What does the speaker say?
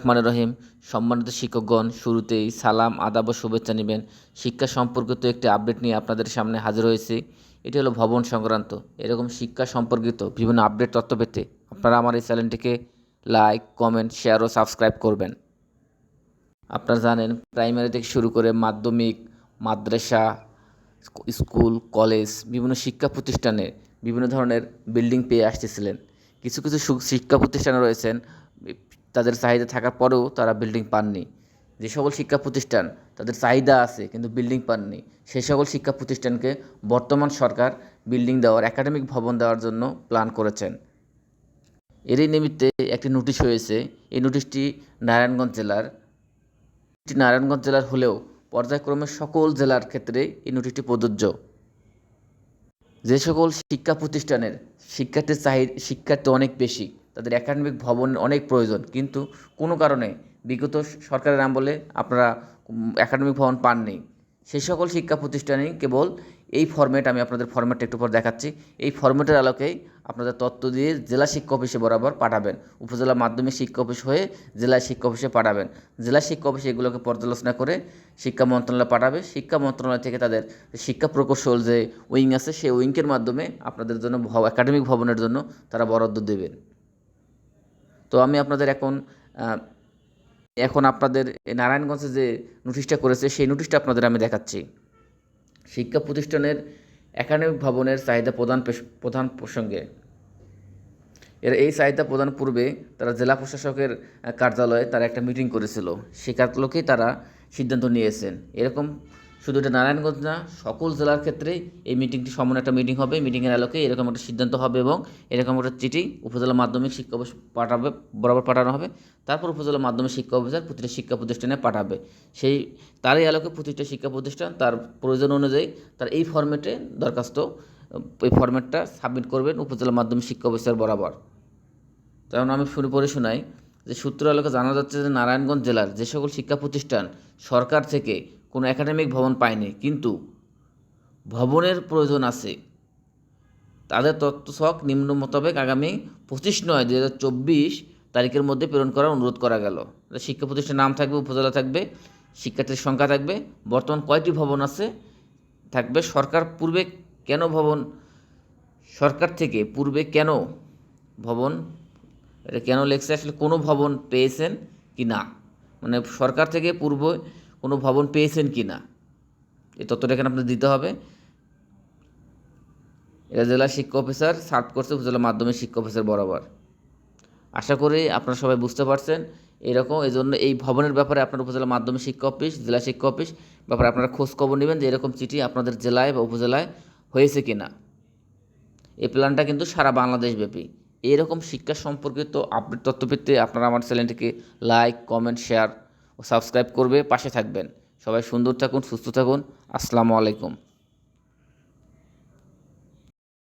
রহমান রহিম, সম্মানিত শিক্ষকগণ, শুরুতেই সালাম, আদাব ও শুভেচ্ছা নেবেন। শিক্ষা সম্পর্কিত একটি আপডেট নিয়ে আপনাদের সামনে হাজির হয়েছি। এটি হলো ভবন সংক্রান্ত। এরকম শিক্ষা সম্পর্কিত বিভিন্ন আপডেট তথ্য পেতে আপনারা আমার এই চ্যানেলটিকে লাইক, কমেন্ট, শেয়ার ও সাবস্ক্রাইব করবেন। আপনারা জানেন, প্রাইমারি থেকে শুরু করে মাধ্যমিক, মাদ্রাসা স্কুল, কলেজ বিভিন্ন শিক্ষা প্রতিষ্ঠানে বিভিন্ন ধরনের বিল্ডিং পেয়ে আসতেছিলেন। কিছু কিছু শিক্ষা প্রতিষ্ঠানে রয়েছেন তাদের চাহিদা থাকার পরেও তারা বিল্ডিং পাননি। যে সকল শিক্ষা প্রতিষ্ঠান তাদের চাহিদা আছে, কিন্তু বিল্ডিং পাননি। সেই সকল শিক্ষা প্রতিষ্ঠানকে বর্তমান সরকার বিল্ডিং দেওয়ার একাডেমিক ভবন দেওয়ার জন্য প্ল্যান করেছেন। এরই নিমিত্তে একটি নোটিশ হয়েছে। এই নোটিশটি নারায়ণগঞ্জ জেলার। নারায়ণগঞ্জ জেলার হলেও পর্যায়ক্রমে সকল জেলার ক্ষেত্রে এই নোটিশটি প্রযোজ্য। যে সকল শিক্ষা প্রতিষ্ঠানের শিক্ষার্থীর চাহিদা শিক্ষার্থী অনেক বেশি। তাদের একাডেমিক ভবন অনেক প্রয়োজন। কিন্তু কোনো কারণে বিগত সরকারের আমলে আপনারা একাডেমিক ভবন পাননি। সেই সকল শিক্ষা প্রতিষ্ঠানেই কেবল এই ফরম্যাট আমি আপনাদের ফরম্যাটটা একটু পর দেখাচ্ছি। এই ফরম্যাটের আলোকেই আপনাদের তথ্য দিয়ে জেলা শিক্ষা অফিসে বরাবর পাঠাবেন। উপজেলা মাধ্যমিক শিক্ষা অফিস হয়ে জেলা শিক্ষা অফিসে পাঠাবেন। জেলা শিক্ষা অফিসে এগুলোকে পর্যালোচনা করে শিক্ষা মন্ত্রণালয় পাঠাবে। শিক্ষা মন্ত্রণালয় থেকে তাদের শিক্ষা প্রকৌশল যে উইং আছে সেই উইংকের মাধ্যমে আপনাদের জন্য একাডেমিক ভবনের জন্য তারা বরাদ্দ দেবেন। তো আমি আপনাদের এখন এখন আপনাদের নারায়ণগঞ্জে যে নোটিশটা করেছে, সেই নোটিশটা আপনাদের আমি দেখাচ্ছি। শিক্ষা প্রতিষ্ঠানের একাডেমিক ভবনের চাহিদা প্রধান প্রধান প্রসঙ্গে। এর এই চাহিদা প্রদান পূর্বে তারা জেলা প্রশাসকের কার্যালয়ে তারা একটা মিটিং করেছিল। সে কার্যালয়কেই তারা সিদ্ধান্ত নিয়েছেন। এরকম শুধু এটা নারায়ণগঞ্জ না, সকল জেলার ক্ষেত্রে এই মিটিংটি সমন একটা মিটিং হবে। মিটিংয়ের আলোকে এরকম একটা সিদ্ধান্ত হবে এবং এরকম একটা চিঠি উপজেলা মাধ্যমিক শিক্ষা পাঠাবে, বরাবর পাঠানো হবে। তারপর উপজেলা মাধ্যমিক শিক্ষা অফিসার প্রতিটা শিক্ষা প্রতিষ্ঠানে পাঠাবে। সেই, তারই আলোকে প্রতিটা শিক্ষা প্রতিষ্ঠান তার প্রয়োজন অনুযায়ী তার এই ফরম্যাটে দরখাস্ত, এই ফরম্যাটটা সাবমিট করবেন উপজেলা মাধ্যমিক শিক্ষা অফিসার বরাবর। যেমন আমি শুরু পরে শোনাই যে সূত্র আলোকে জানা যাচ্ছে যে নারায়ণগঞ্জ জেলার যে সকল শিক্ষা প্রতিষ্ঠান সরকার থেকে কোনো একাডেমিক ভবন পায়নি, কিন্তু ভবনের প্রয়োজন আছে। তাদের তথ্য ছক নিম্ন মোতাবেক আগামী পঁচিশ নয় দু হাজার চব্বিশ তারিখের মধ্যে প্রেরণ করার অনুরোধ করা গেল। শিক্ষা প্রতিষ্ঠানের নাম থাকবে, উপজেলা থাকবে, শিক্ষার্থীর সংখ্যা থাকবে, বর্তমান কয়টি ভবন আছে থাকবে, সরকার পূর্বে কেন ভবন, সরকার থেকে পূর্বে কেন ভবন, এটা কেন লেখছে, আসলে কোনো ভবন পেয়েছেন কি না? মানে সরকার থেকে পূর্ব কোনো ভবন পেয়েছেন কি না? এই তথ্যটা এখানে আপনার দিতে হবে। এটা জেলা শিক্ষা অফিসার, সার্ভ করছে উপজেলা মাধ্যমিক শিক্ষা অফিসার বরাবর। আশা করি আপনারা সবাই বুঝতে পারছেন। এরকম এই জন্য এই ভবনের ব্যাপারে আপনার উপজেলা মাধ্যমিক শিক্ষা অফিস, জেলা শিক্ষা অফিস, ব্যাপারে আপনারা খোঁজ খবর নেবেন যে এরকম চিঠি আপনাদের জেলায় বা উপজেলায় হয়েছে কি না। এই প্ল্যানটা কিন্তু সারা বাংলাদেশ ব্যাপী। এরকম শিক্ষা সম্পর্কিত আপডেট তথ্য পেতে আপনারা আমার চ্যানেলটিকে লাইক, কমেন্ট, শেয়ার সাবস্ক্রাইব করবে পাশে থাকবেন। সবাই সুন্দর থাকুন সুস্থ থাকুন। আসসালামু আলাইকুম।